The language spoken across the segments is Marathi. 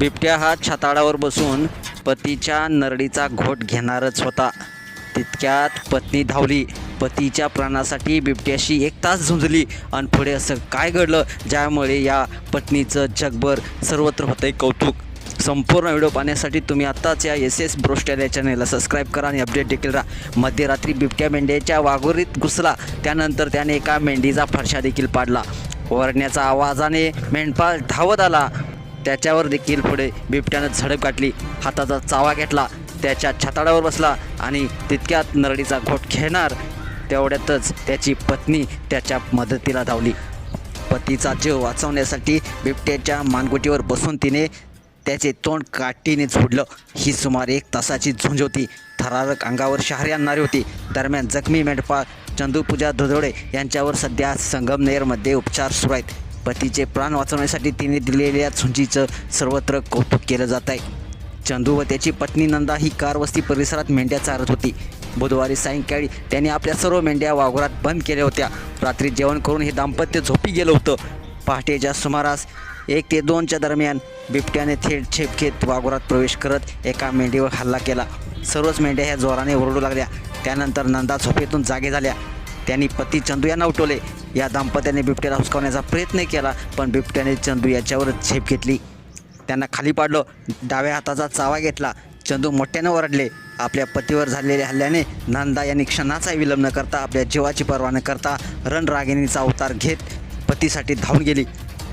बिबट्या हा छाताळावर बसून पतीच्या नरडीचा घोट घेणारच होता. तितक्यात पत्नी धावली. पतीच्या प्राणासाठी बिबट्याशी एक तास झुंजली आणि पुढे असं काय घडलं ज्यामुळे या पत्नीचं जगभर सर्वत्र होतंय कौतुक. संपूर्ण व्हिडिओ पाहण्यासाठी तुम्ही आत्ताच या एस एस ब्रोस्टॅल या चॅनेलला सबस्क्राईब करा आणि अपडेट देखील राहा. मध्यरात्री बिबट्या मेंढ्याच्या वाघोरीत घुसला. त्यानंतर त्याने एका मेंढीचा फरशा देखील पाडला. ओरडण्याच्या आवाजाने मेंढपाळ धावत आला. त्याच्यावर देखील पुढे बिबट्यानं झडप गाठली. हाताचा चावा घेतला. त्याच्या छताडावर बसला आणि तितक्यात नरडीचा घोट खेळणार तेवढ्यातच त्याची पत्नी त्याच्या मदतीला धावली. पतीचा जीव वाचवण्यासाठी बिबट्याच्या मानगुटीवर बसून तिने त्याचे तोंड काठीने झोडलं. ही सुमारे एक तासाची झुंज होती. थरारक अंगावर शहरी आणणारी होती. दरम्यान जखमी मेंढपाळ चंदूपूजा धुदोडे यांच्यावर सध्या संगमनेरमध्ये उपचार सुरू आहेत. पतीचे प्राण वाचवण्यासाठी तिने दिलेल्या झुंजीचं सर्वत्र कौतुक केलं जात आहे. चंदू व त्याची पत्नी नंदा ही कारवस्ती परिसरात मेंढ्या चारत होती. बुधवारी सायंकाळी त्यांनी आपल्या सर्व मेंढ्या वाघोरात बंद केल्या होत्या. रात्री जेवण करून हे दाम्पत्य झोपी गेलं होतं. पहाटेच्या सुमारास एक ते दोनच्या दरम्यान बिबट्याने थेट छेप घेत वाघोरात प्रवेश करत एका मेंढीवर हल्ला केला. सर्वच मेंढ्या ह्या जोराने ओरडू लागल्या. त्यानंतर नंदा झोपेतून जागे झाल्या. त्यांनी पती चंदू यांना उठवले. या दाम्पत्याने बिबट्याला हुसकावण्याचा प्रयत्न केला पण बिबट्याने चंदू याच्यावर झेप घेतली. त्यांना खाली पाडलं डाव्या हाताचा चावा घेतला. चंदू मोठ्यानं ओरडले. आपल्या पतीवर झालेल्या हल्ल्याने नंदा यांनी क्षणाचा विलंब न करता आपल्या जीवाची पर्वा न करता रणरागिणीचा अवतार घेत पतीसाठी धावून गेली.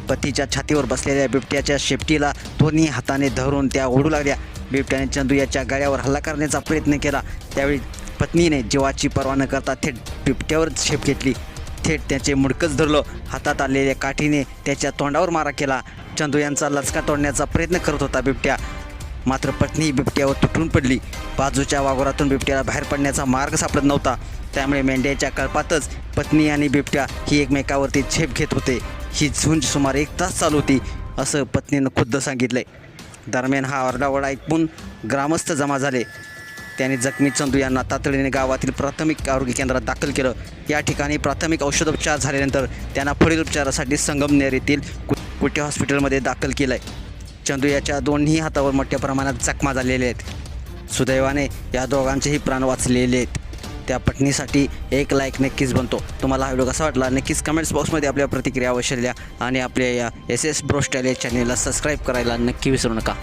पतीच्या छातीवर बसलेल्या बिबट्याच्या शेपटीला दोन्ही हाताने धरून त्या ओढू लागल्या. बिबट्याने चंदू याच्या गळ्यावर हल्ला करण्याचा प्रयत्न केला. त्यावेळी पत्नीने जीवाची पर्वा न करता थेट बिबट्यावर झेप घेतली. थेट त्याचे मुडकच धरलं. हातात आलेल्या काठीने त्याच्या तोंडावर मारा केला. चंदू यांचा लचका तोडण्याचा प्रयत्न करत होता बिबट्या. मात्र पत्नी बिबट्यावर तुटून पडली. बाजूच्या वाघोरातून बिबट्याला बाहेर पडण्याचा मार्ग सापडत नव्हता. त्यामुळे मेंढ्याच्या कळपातच पत्नी आणि बिबट्या ही एकमेकावरती झेप घेत होते. ही झुंज सुमारे एक तास चालू होती असं पत्नीनं खुद्द सांगितलंय. दरम्यान हा ओरडाओरडा ऐकून ग्रामस्थ जमा झाले. त्याने जखमी चंदू यांना तातडीने गावातील प्राथमिक आरोग्य केंद्रात दाखल केलं. या ठिकाणी प्राथमिक औषधोपचार झाल्यानंतर त्यांना पुढील उपचारासाठी संगमनेर येथील कुटे हॉस्पिटलमध्ये दाखल केलं आहे चंदू याच्या दोन्ही हातावर मोठ्या प्रमाणात जखमा झालेल्या आहेत. सुदैवाने या दोघांचेही प्राण वाचलेले आहेत. त्या पटणीसाठी एक लाईक नक्कीच बनतो. तुम्हाला हा व्हिडिओ कसा वाटला? नक्कीच कमेंट्स बॉक्समध्ये आपल्या प्रतिक्रिया अवश्य द्या आणि आपल्या या एस एस ब्रोस्टाईल या चॅनेलला सबस्क्राईब करायला नक्की विसरू नका.